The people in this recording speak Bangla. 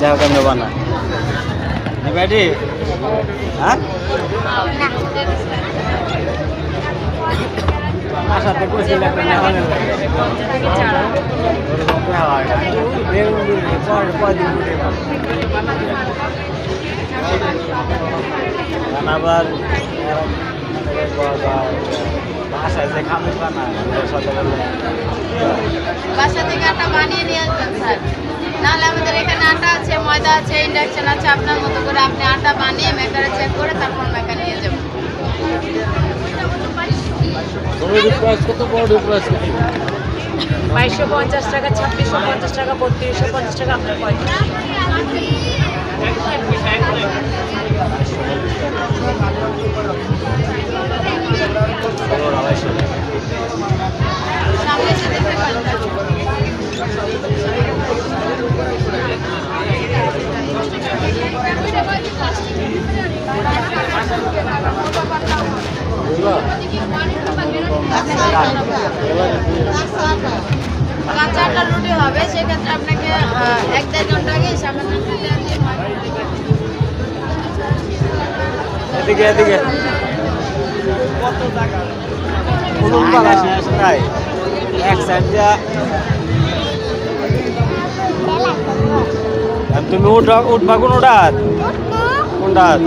যাও কেন বানা আবার বানা বাসা থেকে আটা বানিয়ে নিয়ে আসবেন, স্যার। নাহলে আমাদের এখানে আটা আছে, ময়দা আছে, ইন্ডাকশন আছে, আপনার মতো করে আপনি আটা বানিয়ে মেকারে চেক করে তারপর মেকার নিয়ে যাবেন। বাইশশো পঞ্চাশ টাকা, ছাব্বিশশো পঞ্চাশ টাকা, বত্রিশশো পঞ্চাশ টাকা আপনার পঁয়ত্রিশ কাঁচা আটা রুটি হবে সেক্ষেত্রে আপনাকে আহ, এক দেড় ঘন্টা আগে সামান্য একটু তেল দিয়ে ময়দা দিয়ে এদিকে এদিকে শেষ নাই এক সাইড দিয়া। তুমি উঠবা উঠবা কোন ডাত? কোন ডাত?